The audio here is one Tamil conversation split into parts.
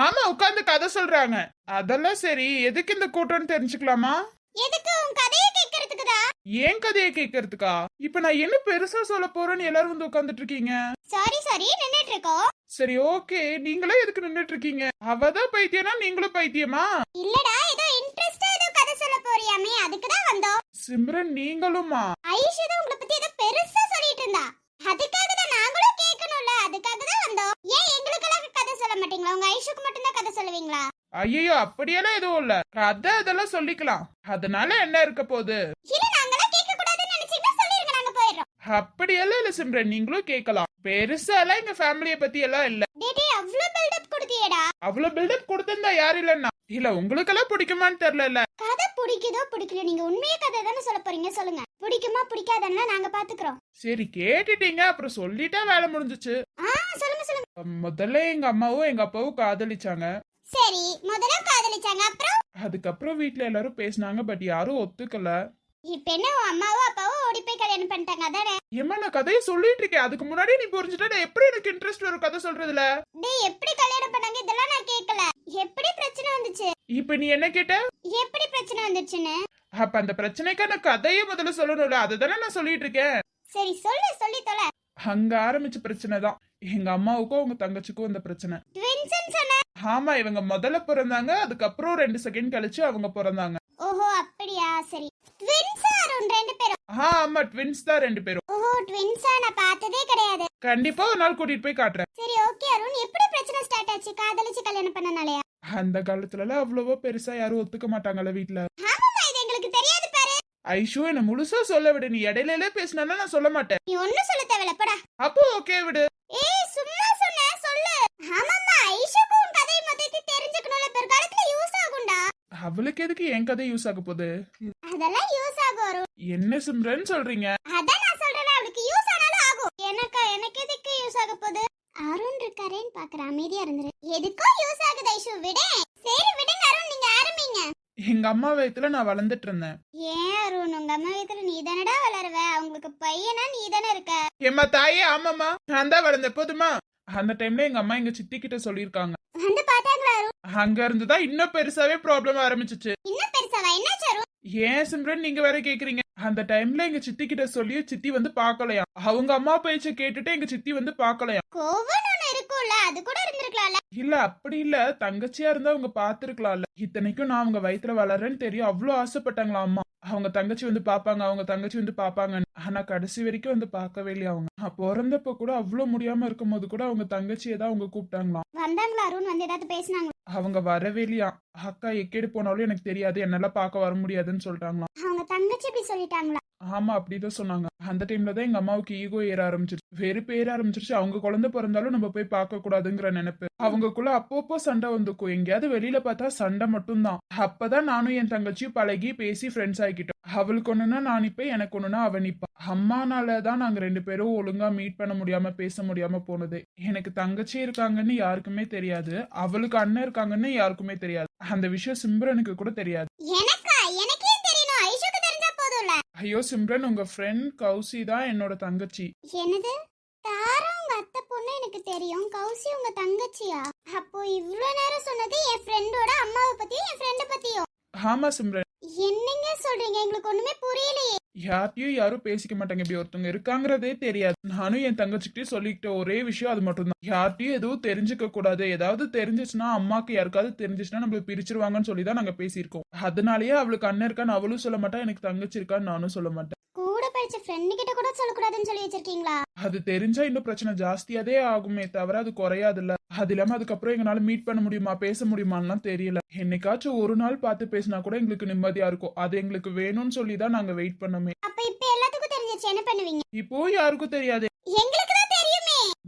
ஆமா உட்காந்து கதை சொல்றாங்க. அதெல்லாம் சரி. எதுக்கு இந்த கூட்டம்னு தெரிஞ்சுக்கலாமா? எதுக்கு? உன் கதையை கேட்கறதுக்கு தான் ஏன் கதையை கேட்கறதுக்கா? இப்ப நான் என்ன பெருசா சொல்ல போறேன்னு எல்லாரும் வந்து உட்காந்துட்டு இருக்கீங்க சாரி சாரி நின்னுட்டு இருக்கோம் சரி ஓகே. நீங்களே எதுக்கு நின்னுட்டு இருக்கீங்க அவதான் பைத்தியனா? நீங்களும் பைத்தியமா? இல்லடா ஏதோ இன்ட்ரெஸ்டா ஏதோ கதை சொல்ல போறியாமே. அதுக்கு தான் வந்தோம். சிம்ரன் நீங்களுமா ஐஷு தான் உங்களை பத்தி ஏதோ பெருசா சொல்லிட்டு இருந்தா அதுக்காக தான் நாங்களும் கேட்கணும்ல அதுக்காக தான் வந்தோம் ஏன் எங்களுக்கெல்லாம் கதை சொல்ல மாட்டீங்களா உங்க ஐஷுக்கு மட்டும் தான் கதை சொல்லுவீங்களா ஐயோ அப்படியெல்லாம் எதுவும் இல்ல. கதை அதெல்லாம் சொல்லிக்கலாம். அதனால என்ன இருக்க போகுது? அப்படியெல்லாம் இல்ல சிம்ரன். நீங்களும் கேட்கலாம். பெருசா எல்லாம் எங்க ஃபேமிலிய பத்தி எல்லாம் இல்ல அவ்ளோ பில்டப் கொடுத்தியேடா. அவ்வளவு பில்டப் கொடுத்திருந்தா யாரு இல்லன்னா? இல்ல உங்களுக்கெல்லாம் பிடிக்குமான்னு தெரியல கதை பிடிக்குதோ பிடிக்கல நீங்க உண்மையா கதை தானே சொல்ல போறீங்க சொல்லுங்க. பிடிக்குமா பிடிக்காதன்னா நாங்க பாத்துக்கிறோம். சரி கேட்டுட்டீங்க அப்புறம் சொல்லிட்டா வேலை முடிஞ்சுச்சு. சொல்லுங்க சொல்லுங்க. முதல்ல எங்க அம்மாவும் எங்க அப்பாவும் காதலிச்சாங்க. சரி முதல்ல காதலிச்சாங்க அப்புறம்? அதுக்கப்புறம் வீட்ல எல்லாரும் பேசினாங்க பட் யாரும் ஒத்துக்கல. இப்ப என்ன உன் அம்மாவும் அப்பாவும் ஓடி போய் கல்யாணம் பண்ணிட்டாங்க அதானே? ஏம்மா நான் கதையை சொல்லிட்டு இருக்கேன். அதுக்கு முன்னாடி நீ புரிஞ்சுட்டா நான் எப்படி எனக்கு இன்ட்ரெஸ்ட் வரும் கதை சொல்றதுல? டேய் எப்படி கல்யாணம் பண்ணாங்க இதெல்லாம் நான் கேட்கல எப்படி பிரச்சனை வந்துச்சு? இப்ப நீ என்ன கேட்ட? எப்படி பிரச்சனை வந்துச்சுன்னு? அப்ப அந்த பிரச்சனைக்கான கதையை முதல்ல சொல்லணும்ல அதுதானே நான் சொல்லிட்டு இருக்கேன். சரி சொல்லு சொல்லி தொலை. அங்க ஆரம்பிச்ச பிரச்சனை தான். எங்க அம்மாவுக்கும் உங்க தங்கச்சிக்கும் இந்த பிரச்சனை. ட்வின்ஸ்னு சொன்ன ஆமா இவங்க முதல்ல பிறந்தாங்க அதுக்கப்புறம் ரெண்டு செகண்ட் கழிச்சு அவங்க பிறந்தாங்க. ஓஹோ அப்படியா? சரி. ட்வின்ஸா அருண் ரெண்டு பேரும்? ஆ ஆமா ட்வின்ஸ் தான் ரெண்டு பேரும். ஓஹோ ட்வின்ஸா நான் பார்த்ததே கிடையாது. கண்டிப்பா ஒரு நாள் கூட்டிட்டு போய் காட்டுறேன். சரி ஓகே அருண். எப்படி பிரச்சனை ஸ்டார்ட் ஆச்சு? காதலிச்சு கல்யாணம் பண்ணனாலயா? அந்த காலத்துல எல்லாம் அவ்வளவோ பெருசா யாரும் ஒத்துக்க மாட்டாங்கல்ல வீட்ல. ஆமாமா இது எங்களுக்கு தெரியாது பாரு. ஐஷு என்ன முழுசா சொல்ல விடு. நீ இடையில பேசினா நான் சொல்ல மாட்டேன். நீ ஒண்ணும் சொல்ல தேவையில்ல போடா. அப்போ ஓகே விடு. ஏய் சும்மா சொன்ன சொல்லு ஆமாமா ஐஷுக்கு உன் கதை மொத்தத்தை தெரிஞ்சுக்கணும்ல பிற்காலத்துல யூஸ் ஆகும்டா அவளுக்கு எதுக்கு என் கதை யூஸ் ஆக போகுது? அதெல்லாம் யூஸ் ஆகும் அருண். என்ன சிம்ரன் சொல்றீங்க? அதான் நான் சொல்றேன் அவளுக்கு யூஸ் ஆனாலும் ஆகும். எனக்கு எனக்கு எதுக்கு யூஸ் ஆக போகுது? அருண் இருக்காரேன்னு பாக்குற அமைதியா இருந்துரு. எதுக்கும் யூஸ் ஆகுது ஐஷு விடு. சரி விடுங்க அருண் நீங்க ஆரம்பிங்க. எங்க அம்மா வயத்துல நான் வளர்ந்துட்டு இருந்தேன். ஏன் அருண் உங்க அம்மா வீட்டுல நீ தானடா வளருவ? அவங்களுக்கு பையனா நீ தானே இருக்க? ஏம்மா தாயே ஆமாம்மா. நான் தான் வளர்ந்தேன் போதுமா? அந்த டைம்ல எங்க அம்மா எங்க சித்தி கிட்ட சொல்லியிருக்காங்க. வந்து அருண். அங்க இருந்துதான் இன்னும் பெருசாவே ப்ராப்ளம் ஆரம்பிச்சிச்சு. இன்னும் பெருசாவா? என்னாச்சு அருண்? ஏன் சிம்ரன் நீங்க வேற கேக்குறீங்க? அந்த டைம்ல எங்க சித்தி கிட்ட சொல்லி சித்தி வந்து பாக்கலையா அவங்க அம்மா பேச்ச கேட்டுட்டு எங்க சித்தி வந்து பாக்கலையா ஒண்ணு இருக்கும்ல அது கூட இருந்திருக்கலாம்ல. இல்ல அப்படி இல்ல. தங்கச்சியா இருந்தா அவங்க பாத்துருக்கலாம்ல இத்தனைக்கும் நான் அவங்க வயித்துல வளர்றேன்னு தெரியும். அவ்வளவு ஆசைப்பட்டாங்களா அம்மா. அவங்க தங்கச்சி வந்து பாப்பாங்க அவங்க தங்கச்சி வந்து பாப்பாங்க ஆனா கடைசி வரைக்கும் வந்து பார்க்கவே இல்லையா அவங்க? பிறந்தப்ப கூட அவ்வளவு முடியாம இருக்கும்போது கூட அவங்க தங்கச்சியை தான் அவங்க கூப்பிட்டாங்களாம். வந்தாங்களா அருண்? வந்து ஏதாவது பேசினாங்க அவங்க வரவே இல்லையா? அக்கா எக்கேடு போனாலும் எனக்கு தெரியாது என்னால பார்க்க வர முடியாதுன்னு சொல்லிட்டாங்களாம் அவங்க தங்கச்சி இப்படி சொல்லிட்டாங்களா? ஆமா அப்படிதான் சொன்னாங்க. அந்த டைம்ல தான் எங்க அம்மாவுக்கு ஈகோ ஏற ஆரம்பிச்சிருச்சு. வெறுப்பு ஏற ஆரம்பிச்சிருச்சு. அவங்க குழந்தை பிறந்தாலும் நம்ம போய் பார்க்க கூடாதுங்கிற நினைப்பு. அவங்கக்குள்ள அப்பப்போ சண்டை வந்துக்கும். எங்கேயாவது வெளியில பார்த்தா சண்டை மட்டும்தான். அப்பதான் நானும் என் தங்கச்சியும் பழகி பேசி ஃப்ரெண்ட்ஸ் ஆகிக்கிட்டோம். அவளுக்கு ஒண்ணுனா நான் இப்ப எனக்கு ஒண்ணுனா அவன் நிப்பா. அம்மானால தான் நாங்க ரெண்டு பேரும் ஒழுங்கா மீட் பண்ண முடியாம பேச முடியாம போனது. எனக்கு தங்கச்சி இருக்காங்கன்னு யாருக்குமே தெரியாது. அவளுக்கு அண்ணன் இருக்காங்கன்னு யாருக்குமே தெரியாது. அந்த விஷயம் சிம்ரனுக்கு கூட தெரியாது. ஐயோ சிம்ரன் உங்க ஃப்ரெண்ட் கௌசி தான் என்னோட தங்கச்சி. என்னது? தாரா உங்க அத்தை பொண்ணு எனக்கு தெரியும். கௌசி உங்க தங்கச்சியா? அப்போ இவ்ளோ நேரம் சொன்னது என் ஃப்ரெண்டோட அம்மாவை பத்தியும் என் ஃப்ரெண்ட பத்தியும். ஆமா சிம்ரன். சொல்றீங்க? எங்களுக்கு ஒண்ணுமே புரியலையே. யார்கிட்டயும் யாரும் பேசிக்க மாட்டாங்க. இப்படி ஒருத்தவங்க இருக்காங்கிறதே தெரியாது. நானும் என் தங்கச்சிக்கிட்டே சொல்லிக்கிட்ட ஒரே விஷயம் அது மட்டும்தான். யார்கிட்டயும் எதுவும் தெரிஞ்சுக்க கூடாது. ஏதாவது தெரிஞ்சிச்சுன்னா அம்மாக்கு யாருக்காவது தெரிஞ்சிச்சுன்னா நம்மள பிரிச்சிருவாங்கன்னு சொல்லி தான் நாங்க பேசியிருக்கோம். அதனாலயே அவளுக்கு அண்ணன் இருக்கான்னு அவளும் சொல்ல மாட்டா எனக்கு தங்கச்சி இருக்கான்னு நானும் சொல்ல மாட்டேன். கூட படிச்ச ஃப்ரெண்டு கிட்ட கூட சொல்லக்கூடாதுன்னு சொல்லி வச்சிருக்கீங்களா? அது தெரிஞ்சா இன்னும் பிரச்சனை ஜாஸ்தியாதே ஆகுமே தவிர அது குறையாதுல்ல. அது இல்லாம அதுக்கப்புறம் எங்களால மீட் பண்ண முடியுமா பேச முடியுமான்லாம் தெரியல. என்னைக்காச்சும் ஒரு நாள் பார்த்து பேசினா கூட எங்களுக்கு நிம்மதியா இருக்கும். அது எங்களுக்கு வேணும்னு சொல்லி தான் நாங்க வெயிட் பண்ணோமே. அப்ப இப்ப எல்லாத்துக்கும் தெரிஞ்சிச்சு என்ன பண்ணுவீங்க? இப்போ யாருக்கும் தெரியாது. எங்களுக்கு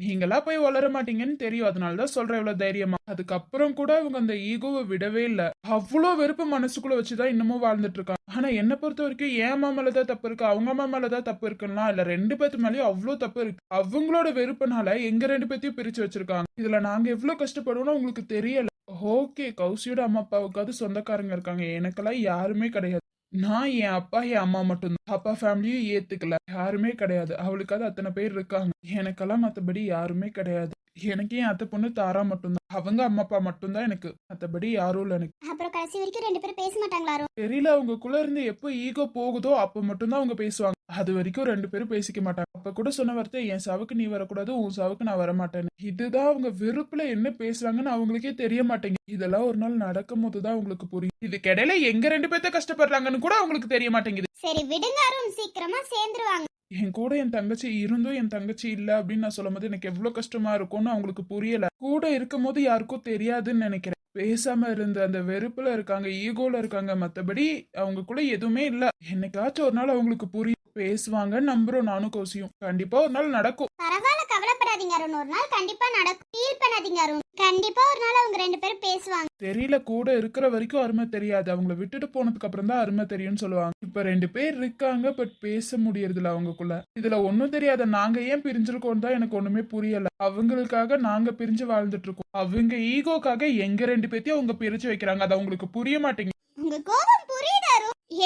நீங்களா போய் வளர மாட்டீங்கன்னு தெரியும். அதனாலதான் சொல்றேன் இவ்வளவு தைரியமா. அதுக்கப்புறம் கூட அவங்க அந்த ஈகோவை விடவே இல்ல. அவ்வளோ வெறுப்பு மனசுக்குள்ள வச்சுதான் இன்னமும் வாழ்ந்துட்டு இருக்காங்க. ஆனா என்ன பொறுத்த வரைக்கும் என் அம்மா மேலதான் தப்பு இருக்கு அவங்க அம்மா மேலதான் தப்பு இருக்குன்னா இல்ல. ரெண்டு பேத்து மேலயும் அவ்வளோ தப்பு இருக்கு. அவங்களோட வெறுப்புனால எங்க ரெண்டு பேத்தையும் பிரிச்சு வச்சிருக்காங்க. இதுல நாங்க எவ்வளவு கஷ்டப்படுவோம்னு உங்களுக்கு தெரியல. ஓகே கௌசியோட அம்மா அப்பாவுக்காவது சொந்தக்காரங்க இருக்காங்க. எனக்கெல்லாம் யாருமே கிடையாது. நான் என் அப்பா என் அம்மா மட்டும்தான். அப்பா ஃபேமிலியும் ஏத்துக்கல. யாருமே கிடையாது. அவளுக்காவது அத்தனை பேர் இருக்காங்க. எனக்கெல்லாம் மற்றபடி யாருமே கிடையாது. எனக்கு என் அத்தை பொண்ணு தாரா மட்டும்தான். அவங்க அம்மா அப்பா மட்டும்தான் எனக்கு. மத்தபடி யாரும் இல்ல எனக்கு. அப்புறம் கடைசி வரைக்கும் ரெண்டு பேரும் பேச மாட்டாங்களா தெரியல அவங்கக்குள்ள இருந்து எப்போ ஈகோ போகுதோ அப்ப மட்டும்தான் அவங்க பேசுவாங்க. அது வரைக்கும் ரெண்டு பேரும் பேசிக்க மாட்டாங்க. அப்ப கூட சொன்ன வார்த்தை என் சாவுக்கு நீ வரக்கூடாது உன் சாவுக்கு நான் வரமாட்டேன்னு. இதுதான் அவங்க வெறுப்புல என்ன பேசுறாங்கன்னு அவங்களுக்கே தெரிய மாட்டேங்குது. இதெல்லாம் ஒரு நாள் நடக்கும் போதுதான் அவங்களுக்கு புரியும். இதுக்கிடையில எங்க ரெண்டு பேர்த்த கஷ்டப்படுறாங்கன்னு கூட அவங்களுக்கு தெரிய மாட்டேங்குது. சரி விடுங்க அருண். சீக்கிரமா சேர்ந்துருவாங்க. என் கூட என் தங்கச்சி இருந்தும் என் தங்கச்சி இல்லை அப்படின்னு நான் சொல்லும் போது எனக்கு எவ்வளோ கஷ்டமா இருக்கும்னு அவங்களுக்கு புரியல. கூட இருக்கும் போது யாருக்கும் தெரியாதுன்னு நினைக்கிறேன். பேசாம இருந்த அந்த வெறுப்புல இருக்காங்க ஈகோல இருக்காங்க மத்தபடி அவங்களுக்குள்ள எதுவுமே இல்லை. என்னைக்காச்சும் ஒரு நாள் அவங்களுக்கு புரியும் பேசுவாங்க நம்புறோம் நானும் கோசியும். கண்டிப்பா ஒரு நாள் நடக்கும். பரவாயில்ல கவலைப்படாதீங்க அருண். ஒரு நாள் கண்டிப்பா நடக்கும். ஃபீல் பண்ணாதீங்க அருண். கண்டிப்பா ஒரு நாள் அவங்க ரெண்டு பேரும் பேசுவாங்க. தெரியல கூட இருக்கிற வரைக்கும் அருமை தெரியாது. அவங்கள விட்டுட்டு போனதுக்கு அப்புறம் தான் அருமை தெரியும்னு சொல்லுவாங்க. இப்ப ரெண்டு பேர் இருக்காங்க பட் பேச முடியறதில்ல அவங்களுக்குள்ள இதுல ஒண்ணும் தெரியாத நாங்க ஏன் பிரிஞ்சிருக்கோம் தான் எனக்கு ஒண்ணுமே புரியல. அவங்களுக்காக நாங்க பிரிஞ்சு வாழ்ந்துட்டு இருக்கோம் அவங்க ஈகோக்காக எங்க ரெண்டு பேத்தையும் அவங்க பிரிச்சு வைக்கிறாங்க? அது அவங்களுக்கு புரிய மாட்டேங்குது. உங்க கோபம் புரியுது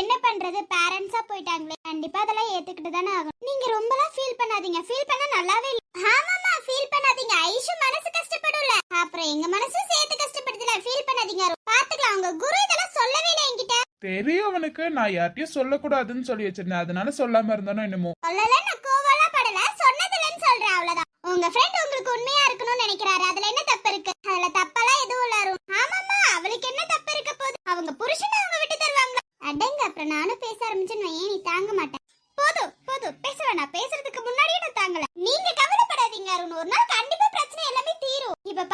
என்ன பண்றது? பேரண்ட்ஸா போயிட்டாங்களே. கண்டிப்பா அதெல்லாம் ஏத்துக்கிட்டு தானே ஆகும் நீங்க ரொம்பலாம் ஃபீல் பண்ணாதீங்க. ஃபீல் பண்ண நல்லாவே இல்ல. ஆமாமா ஃபீல் பண்ணாதீங்க. ஐஷு மனசு கஷ்டப்படும்ல அப்புறம் எங்க மனசு சேர்த்து கஷ்டப்படுதுல. ஃபீல் பண்ணாதீங்க. பாத்துக்கலாம். உங்க குரு இதெல்லாம் சொல்லவே இல்லை என்கிட்ட. தெரியும் அவனுக்கு. நான் யார்ட்டையும் சொல்லக்கூடாதுன்னு சொல்லி வச்சிருந்தேன். அதனால சொல்லாம இருந்தானோ என்னமோ. சொல்லல நான் கோவம்லாம் படல சொன்னதில்லன்னு சொல்றேன் அவ்வளவுதான் உங்க ஃப்ரெண்ட் உங்களுக்கு உண்மையா இருக்கணும்னு நினைக்கிறாரு அதுல என்ன தப்பு இருக்கு அதுல தப்பெல்லாம் எதுவும் இல்ல அருண் ஆமாமா அவளுக்கு என்ன தப்பு இருக்க போகுது அவங்க புருஷனை அவங்க விட்டு தருவாங்களா அடங்க அப்புறம் நானும் பேச ஆரம்பிச்சேன்னு ஏன் நீ தாங்க மாட்டேன் போதும் போதும் பேச வேணாம் பேசுறதுக்கு முன்னாடியே நான் தாங்கல நீங்க கவலைப்படாதீங்க அருண் ஒரு நாள் கண்டிப்பா பிரச்சனை எல்லாமே தீரும் இப்ப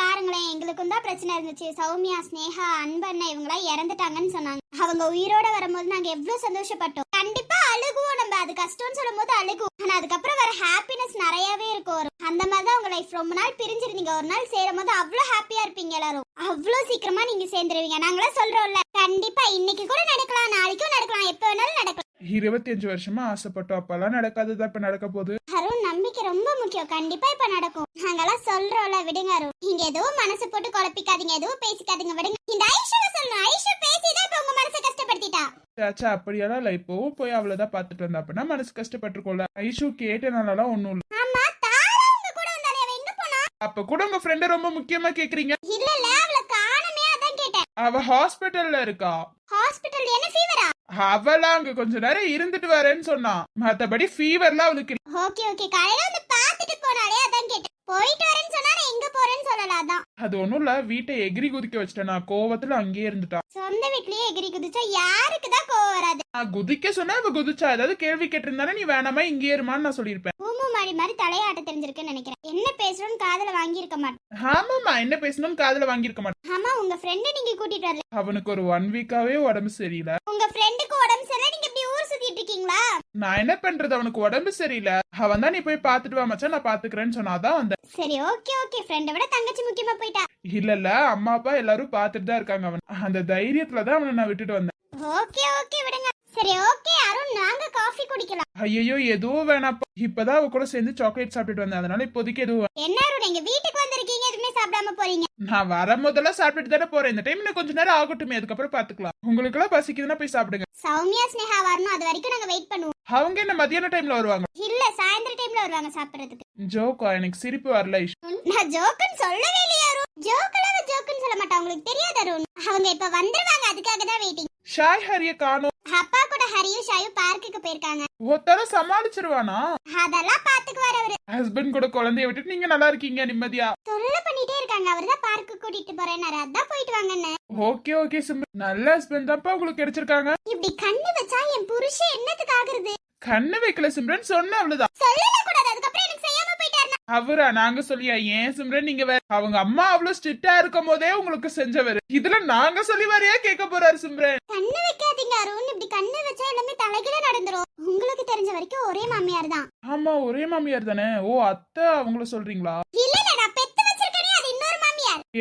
எங்களுக்கும் தான் பிரச்சனை இருந்துச்சு. சௌமியா ஸ்னேகா அன்பண்ணா இவங்களாம் இறந்துட்டாங்கன்னு சொன்னாங்க. அவங்க உயிரோட வரும்போது நாங்க எவ்வளவு சந்தோஷப்பட்டோம். கண்டிப்பா அழுகுவோம் நம்ம. அது கஷ்டம்னு சொல்லும் போது அழுகுவோம் ஆனா அதுக்கப்புறம் வர ஹாப்பினஸ் நிறையவே இருக்கும். அந்த மாதிரி தான் உங்க லைஃப் ரொம்ப நாள் பிரிஞ்சிருந்தீங்க. ஒரு நாள் சேரும் போது அவ்வளவு ஹாப்பியா இருப்பீங்க எல்லாரும். அவ்வளவு சீக்கிரமா நீங்க சேர்ந்துருவீங்க. நாங்களாம் சொல்றோம்ல. கண்டிப்பா இன்னைக்கு கூட நடக்கலாம். நாளைக்கும் நடக்கலாம். எப்ப வேணாலும் நடக்கலாம். இருபத்தி அஞ்சு வருஷமா ஆசைப்பட்டோம். அப்பெல்லாம் நடக்காததா இப்ப நடக்க போகுது? அருண் நம்பிக்கை ரொம்ப முக்கியம். கண்டிப்பா இப்ப நடக்கும். நாங்கெல்லாம் சொல்றோம்ல விடுங்க அருண். நீங்க எதுவும் மனசு போட்டு குழப்பிக்காதீங்க எதுவும் பேசிக்காதீங்க. விடுங்க. இந்த ஐஷுவை சொல்லணும் ஐஷு பேசிதான் இப்ப உங்க மனசை கஷ்டப்படுத்திட்டா? சாச்சா அப்படியெல்லாம் இல்ல. இப்போவும் போய் அவ்வளவுதான் பாத்துட்டு வந்தா அப்படின்னா மனசு கஷ்டப்பட்டிருக்கோம்ல. ஐஷு கேட்டனாலலாம் ஒண்ணும் இல்ல. ஆமா தாரா உங்க கூட வந்தாலே அவ எங்க போனா? அப்ப கூட உங்க ஃப்ரெண்ட ரொம்ப முக்கியமா கேக்குறீங்க? இல்ல இல்ல. அவள காணமே அதான் கேட்டேன். அவ ஹாஸ்பிட்டல்ல இருக்கா? ஹாஸ்பிடல் என்ன ஃபீவரா அவளாம் அங்க கொஞ்ச நேரம் இருந்துட்டு வரேன்னு சொன்னா. மத்தபடி ஃபீவர்லாம் அவளுக்கு. ஓகே ஓகே காலையில வந்து பாத்துட்டு போனாலே அதான் கேட்டேன் போயிட்டு வரேன்னு சொன்னா நான் எங்க போறேன்னு சொல்லல அதான் அது ஒண்ணும் இல்ல வீட்டை எகிரி குதிக்க வச்சிட்டேன் நான் கோவத்துல அங்கேயே இருந்துட்டா. சொந்த வீட்லயே எகிரி குதிச்சா யாருக்கு தான் கோவம் வராது? நான் குதிக்க சொன்னா அவ குதிச்சா ஏதாவது கேள்வி கேட்டிருந்தானே நீ வேணாமா இங்கே இருமான்னு நான் சொல்லியிருப்பேன். பூமு மாடி மாதிரி தலையாட்ட தெரிஞ்சிருக்குன்னு நினைக்கிறேன். என்ன பேசுறோன்னு காதுல வாங்கியிருக்க மாட்டேன். ஆமாமா என்ன பேசணும்னு காதுல வாங்கியிருக்க மாட்டேன். ஆமா உங்க ஃப்ரெண்டு நீங்க கூட்டிட்டு வரல. அவனுக்கு ஒரு ஒன் வீக்காவே உடம்பு சரியில்லை. உங்க ஃப்ரெண்டுக்கு உடம்பு சரியில்லை நீங்க இப்படி இருக்கீங்களா நான் என்ன பண்றது? அவனுக்கு உடம்பு சரியில்லை. அவன் தான் நீ போய் பாத்துட்டு வா மச்சான். நான் பாத்துக்கிறேன்னு சொன்னாதான் வந்தேன். சரி ஓகே ஓகே. ஃப்ரெண்டை விட தங்கச்சி முக்கியமா போயிட்டா. இல்ல இல்ல. அம்மா அப்பா எல்லாரும் பாத்துட்டு தான் இருக்காங்க அவன். அந்த தைரியத்துல தான் அவனை நான் விட்டுட்டு வந்தேன். Okay okay. விடுங்க. சரி ஓகே அருண் நாங்க காஃபி குடிக்கலாம். ஐயோ எதுவும் வேணாப்பா இப்பதான் அவ கூட சேர்ந்து சாக்லேட் சாப்பிட்டுட்டு வந்தேன். அதனால இப்போதைக்கு எதுவும் வேணாம். என்ன அருண் எங்க வீட்டுக்கு வந்திருக்கீங்க எதுவுமே சாப்பிடாம போறீங்க? நான் வரும்போதெல்லாம் சாப்பிட்டுட்டு தானே போறேன். இந்த டைம் இன்னும் கொஞ்ச நேரம் ஆகட்டுமே அதுக்கப்புறம் பாத்துக்கலாம் உங்களுக்கு எல்லாம் பசிக்குதுன்னா போய் சாப்பிடுங்க. சௌமியா ஸ்னேகா வரணும். அது வரைக்கும் நாங்க வெயிட் பண்ணுவோம். அவங்க என்ன மதியான டைம்ல வருவாங்க? இல்ல சாயந்தர டைம்ல வருவாங்க சாப்பிடுறதுக்கு. ஜோக்கா எனக்கு சிரிப்பு வரல இஷ். நான் ஜோக்குன்னு சொல்லவே இல்லையா அருண். ஜோக்கெல்லாம் ஜோக்குன்னு சொல்ல மாட்டேன். உங்களுக்கு தெரியாது அருண். அவங்க இப்ப வந்துருவாங்க அதுக்காக தான் வெயிட்டிங் ஷாய் ஹரிய காணோம் அப்பா கூட ஹரியும் ஷாயும் பார்க்குக்கு போயிருக்காங்க. ஒருத்தர சமாளிச்சிருவானா? அதெல்லாம் பாத்துக்குவார் அவரு. ஹஸ்பண்ட் கூட குழந்தைய விட்டுட்டு நீங்க நல்லா இருக்கீங்க நிம்மதியா? தொல்லை பண்ணிட்டே இருக்காங்க. அவர் தான் பார்க்கு கூட்டிட்டு போறேன்னாரு. அதான் போயிட்டு வாங்கன்னு. ஓகே ஓகே சிம் நல்ல ஹஸ்பண்ட் தான்ப்பா உங்களுக்கு கிடைச்சிருக்காங்க. இப்படி கண்ணு வச்சா என் புருஷன் என்னத்துக்கு ஆகுறது? கண்ணு வைக்கல சிம்ரன் சொன்ன அவ்வளவுதான். சொல்லல கூடாது அதுக்கப்புறம் எனக்கு செய்யாம போயிட்டாருன்னா அவரா நாங்க சொல்லியா ஏன் சிம்ரன்? நீங்க வேற அவங்க அம்மா அவ்வளவு ஸ்ட்ரிக்டா இருக்கும் போதே உங்களுக்கு செஞ்சவரு. இதுல நாங்க சொல்லி வரையா கேட்க போறாரு சிம்ரன்? கண்ணு வைக்காதீங்க அருண். இப்படி கண்ணு வச்சா எல்லாமே தலைகீழ நடந்துரும். உங்களுக்கு தெரிஞ்ச வரைக்கும் ஒரே மாமியார் தான். ஆமா ஒரே மாமியார் தானே. ஓ அத்தை அவங்கள சொல்றீங்களா?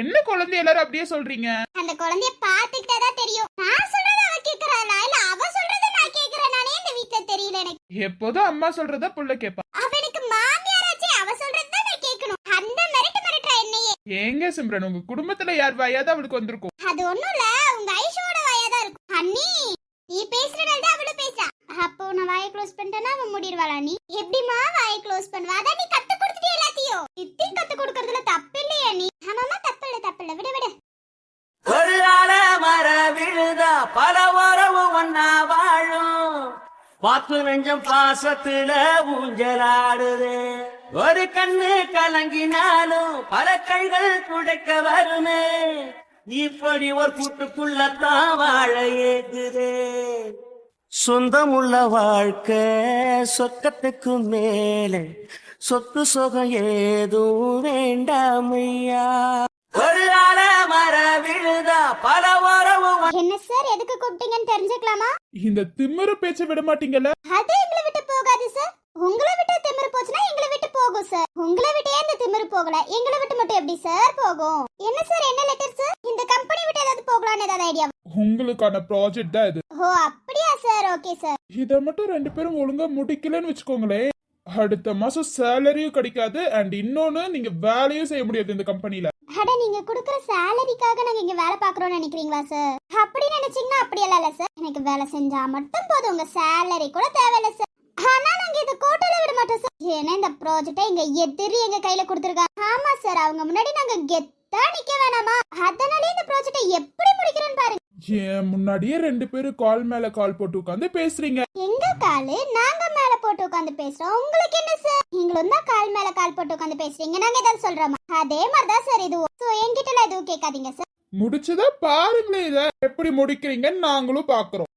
என்ன குழந்தை எல்லாரும் அப்படியே சொல்றீங்க? அந்த குழந்தைய பாத்துக்கிட்டே தான் தெரியும். நான் சொல்றத அவ கேக்குறாளா இல்ல அவ சொல்றத நான் கேக்குறேன். நானே இந்த வீட்ல தெரியல எனக்கு. எப்போதும் அம்மா சொல்றத புள்ள கேப்பா அவ எனக்கு மாமியாராச்சே அவ சொல்றது தான் நான் கேட்கணும் அந்த மிரட்டு மிரட்டுற என்னையே ஏங்க சிம்ரன் உங்க குடும்பத்துல யார் வாயாவது அவளுக்கு வந்திருக்கும்? அது ஒண்ணும் இல்ல உங்க ஐஷோட வாயா தான் இருக்கும். அண்ணி நீ பேசுறதால தான் அவளும் பேசா அப்போ நான் வாயை க்ளோஸ் பண்ணிட்டேன்னா அவன் மூடிடுவாளா நீ? எப்படிமா வாயை க்ளோஸ் பண்ணுவா? அதான் நீ கத்து கொடுத்துட்டு எல்லாத்தையும்? இத்தி கத்து கொடுக்கறதுல தப்பு இல்லையா நீ. ஆமாமா தப்பு இல்ல தப்பு இல்ல விடு விடு. ஒரு மர விழுதா பல உறவு ஒன்னா வாழும். பாத்து நெஞ்சம் பாசத்துல ஊஞ்சலாடுது. ஒரு கண்ணு கலங்கினாலும் பல கைகள் துடைக்க வருமே. இப்படி ஒரு கூட்டுக்குள்ளத்தான் வாழ ஏகுது சொந்தமுள்ள வாழ்க்கை சொக்கத்துக்கு மேலே. சொத்து சொகம் ஏதும் வேண்டாமையா ஒரு ஆல மர விழுதா பல என்ன சார் எதுக்கு கூப்பிட்டீங்கன்னு தெரிஞ்சுக்கலாமா? இந்த திமிரு பேச்ச விட மாட்டீங்கல்ல? அது எங்களை விட்டு போகாது சார். உங்களை விட்டு திமிரு போச்சுன்னா எங்களை விட்டு போகும் சார். உங்களை விட்டே இந்த திமிரு போகல. எங்களை விட்டு மட்டும் எப்படி சார் போகும்? என்ன சார் என்ன லெட்டர் சார்? இந்த கம்பெனி விட்டு ஏதாவது போகலான்னு ஏதாவது ஐடியா உங்களுக்கான ப்ராஜெக்ட் தான் இது. ஓ அப்படியா சார்? Okay sir. இத மட்டும் ரெண்டு பேரும் ஒழுங்கா முடிக்கலன்னு வச்சுக்கோங்களேன். அடுத்த மாசம் சேலரியும் கிடைக்காது அண்ட் இன்னொன்னு நீங்க வேலையும் செய்ய முடியாது இந்த கம்பெனில அட நீங்க கொடுக்குற சேலரிக்காக நாங்க இங்க வேலை பாக்குறோம்னு நினைக்கிறீங்களா சார் அப்படி நினைச்சீங்கன்னா அப்படியெல்லாம் இல்ல சார் எனக்கு வேலை செஞ்சா மட்டும் போதும். உங்க சேலரி கூட தேவையில்ல சார் ஆனா நாங்க இது கோட்டையில விட மாட்டோம் சார் ஏன்னா இந்த ப்ராஜெக்டை எங்க எதிரி எங்க கையில கொடுத்துருக்காங்க. ஆமா சார் அவங்க முன்னாடி நாங்க கெத்தா நிக்க வேணாமா? அதனாலே இந்த ப்ராஜெக்டை எப்படி முடிக்கிறோம்னு பாருங்க. ஏன் முன்னாடியே ரெண்டு பேரும் கால் மேல கால் போட்டு உட்காந்து பேசுறீங்க. எங்க காலு நாங்க மேல போட்டு உட்காந்து பேசுறோம். உங்களுக்கு என்ன சார் நீங்களும் தான் கால் மேல கால் போட்டு உட்காந்து பேசுறீங்க. நாங்க ஏதாவது சொல்றோமா? அதே மாதிரிதான் சார் இதுவும் சோ என்கிட்ட எதுவும் கேட்காதீங்க சார் முடிச்சதா பாருங்களேன் இத. எப்படி முடிக்கிறீங்கன்னு நாங்களும் பாக்குறோம்.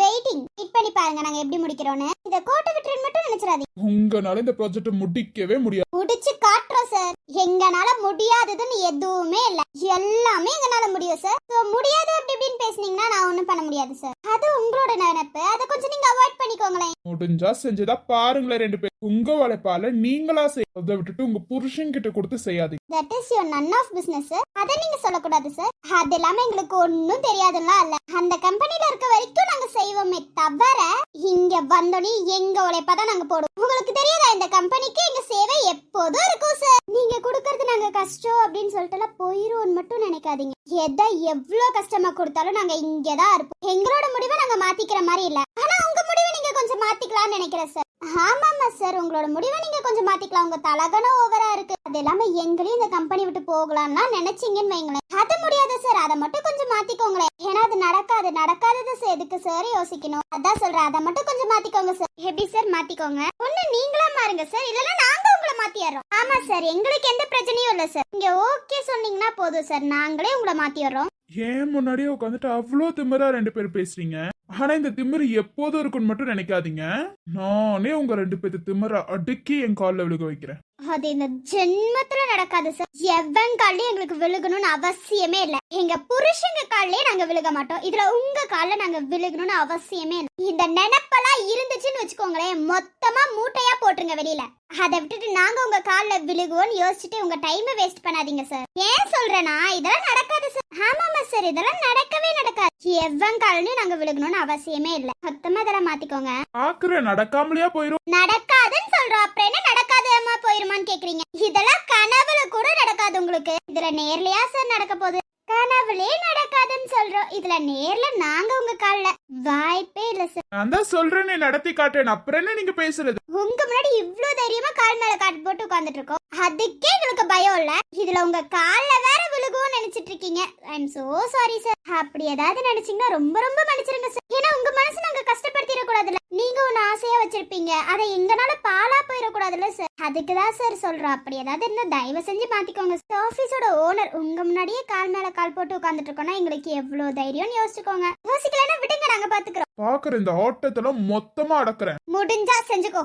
வெயிட்டிங் வெயிட் பண்ணி பாருங்க நாங்க எப்படி முடிக்கிறோம்னு. இத கோட்டை விட்டுறேன்னு மட்டும் நினைச்சிடாதீங்க. உங்களால இந்த ப்ராஜெக்ட் முடிக்கவே முடியாது. முடிச்சு காட்டுறோம் சார் எங்கனால முடியாததுன்னு எதுவுமே இல்ல. எல்லாமே எங்கனால முடியும் சார் முடியாது அப்படி இப்படின்னு பேசுனீங்கன்னா நான் ஒண்ணும் பண்ண முடியாது சார் அது உங்களோட நினைப்பு அதை கொஞ்சம் நீங்க அவாய்ட் பண்ணிக்கோங்களேன். முடிஞ்சா செஞ்சதா பாருங்களேன் ரெண்டு பேரும். உங்க வளைப்பால நீங்களா செய்ய விட்டுட்டு உங்க புருஷன் கிட்ட கொடுத்து செய்யாதீங்க. That is your none of business அத நீங்க சொல்லக்கூடாது சார் அது இல்லாம எங்களுக்கு ஒன்னும் தெரியாதுலாம் இல்ல அந்த கம்பெனில இருக்க வரைக்கும் நாங்க செய்வோமே தவிர இங்க வந்தோடனே எங்க உழைப்பா தான் நாங்க போடுவோம். உங்களுக்கு தெரியாதா இந்த கம்பெனிக்கு எங்க சேவை எப்போதும் இருக்கும் சார் நீங்க கொடுக்கறது நாங்க கஷ்டம் அப்படின்னு சொல்லிட்டு போயிருவோம் மட்டும் நினைக்காதீங்க. எதை எவ்வளவு கஷ்டமா கொடுத்தாலும் நாங்க இங்கதான் இருப்போம். எங்களோட முடிவை நாங்க மாத்திக்கிற மாதிரி இல்ல. ஆனா உங்க முடிவை நீங்க கொஞ்சம் மாத்திக்கலாம்னு நினைக்கிறேன் சார் ஆமாமா சார் உங்களோட முடிவை நீங்க கொஞ்சம் மாத்திக்கலாம். உங்க தலகணம் ஓவரா இருக்கு. அது இல்லாம எங்களையும் இந்த கம்பெனி விட்டு போகலாம்னா நினைச்சீங்கன்னு வைங்களேன். அது முடியாது சார் அதை மட்டும் கொஞ்சம் மாத்திக்கோங்களேன். அது நடக்காது நடக்காதது சார் எதுக்கு சார் யோசிக்கணும்? அதான் சொல்றேன் அதை மட்டும் கொஞ்சம் மாத்திக்கோங்க சார் எப்படி சார் மாத்திக்கோங்க? ஒண்ணு நீங்களா மாறுங்க சார் இல்லைன்னா நாங்க உங்களை மாத்திடுறோம். ஆமா சார் எங்களுக்கு எந்த பிரச்சனையும் இல்ல சார் நீங்க ஓகே சொன்னீங்கன்னா போதும் சார் நாங்களே உங்களை மாத்திடுறோம். ஏன் முன்னாடியே உட்காந்துட்டு அவ்வளோ திமிரா ரெண்டு பேரும் பேசுறீங்க? ஆனா இந்த திமிரு எப்போதும் இருக்குன்னு மட்டும் நினைக்காதீங்க. நானே உங்க ரெண்டு பேர்த்து திமிர அடுக்கி என் கால்ல விழுக வைக்கிறேன். அது இந்த ஜென்மத்துல நடக்காது சார். எவன் கால்லயும் எங்களுக்கு விழுகணும்னு அவசியமே இல்ல. எங்க புருஷங்க கால்லயே நாங்க விழுக மாட்டோம். இதுல உங்க கால்ல நாங்க விழுகணும்னு அவசியமே இல்ல. இந்த நினைப்பெல்லாம் இருந்துச்சுன்னு வச்சுக்கோங்களேன். மொத்தமா மூட்டையா போட்டுருங்க வெளியில. அதை விட்டுட்டு நாங்க உங்க கால்ல விழுகுவோம்னு யோசிச்சுட்டு உங்க டைமை வேஸ்ட் பண்ணாதீங்க சார் ஏன் சொல்றேன்னா இதெல்லாம் நடக்காது சார் ஆமாமா சார் இதெல்லாம் நடக்கவே நடக்காது. எவன் கால்லயும் நாங்க விழுகணும்னு அவசியமே இல்ல. மொத்தமா இதெல்லாம் மாத்திக்கோங்க. பாக்குற நடக்காமலையா போயிரும்? நடக்காதுன்னு சொல்றோம். அப்புறம் என்ன நடக்காதமா போயிருமான்னு கேக்குறீங்க. இதெல்லாம் கனவுல கூட நடக்காது உங்களுக்கு. இதுல நேர்லயா சார் நடக்க போகுது? கனவுலே நடக்காதுன்னு சொல்றோம். இதுல நேர்ல நாங்க உங்க கால்ல வாய்ப்பே இல்ல சார் நான் தான் சொல்றேனே நடத்தி காட்டேன் அப்புறம் என்ன நீங்க பேசுறது? உங்க முன்னாடி இவ்ளோ தைரியமா கால் மேல காட்டு போட்டு உட்கார்ந்துட்டு இருக்கோம். அதுக்கே எங்களுக்கு பயம் இல்ல. இதுல உங்க கால்ல வேற விழுகும்னு நினைச்சிட்டு இருக்கீங்க. I am so sorry sir அப்படி ஏதாவது நினைச்சீங்கன்னா ரொம்ப ரொம்ப மன்னிச்சிருங்க சார் ஏன்னா உங்க மனசு நாங்க கஷ்டப்படுத்திட கூடாதுல்ல நீங்க ஒண்ணு ஆசையா வச்சிருப்பீங்க. அதை எங்கனால பாலா போயிடக்கூடாதுல்ல சார் அதுக்கு தான் சார் சொல்றோம். அப்படி ஏதாவது இருந்தா தயவு செஞ்சு மாத்திக்கோங்க ஆபீஸோட ஓனர் உங்க முன்னாடியே கால் மேல கால் போட்டு உட்கார்ந்துட்டு இருக்கோம்னா எங்களுக்கு எவ்வளவு தைரியம்னு யோசிச்சுக்கோங்க. யோசிக்கலன்னா விடுங்க நாங்க பாத்துக்கிறோம். பாக்குற இந்த ஆட்டத்துல மொத்தமா அடக்குறேன். முடிஞ்சா செஞ்சுக்கோ.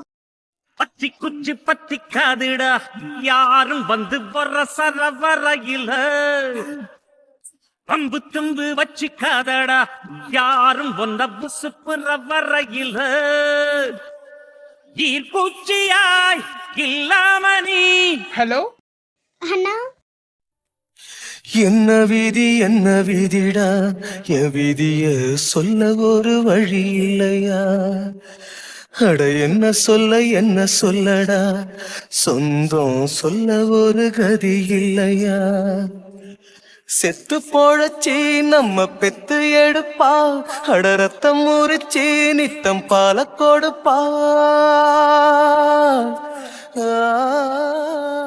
பத்தி குச்சி பத்தி காதுடா. யாரும் வந்து வர சரவரையில. பம்பு தும்பு வச்சுக்காதடா யாரும் ஒன்ன புசுப்புற வரையில ஈர்ப்பூச்சியாய் இல்லாம நீ. ஹலோ அண்ணா? என்ன விதி என்ன விதிடா? என் விதிய சொல்ல ஒரு வழி இல்லையா? அட என்ன சொல்ல என்ன சொல்லடா? சொந்தம் சொல்ல ஒரு கதி இல்லையா? செத்து போழச்சி நம்ம பெத்து எடுப்பா. அட ரத்தம் முறிச்சி நித்தம் பால கொடுப்பா. ஆ.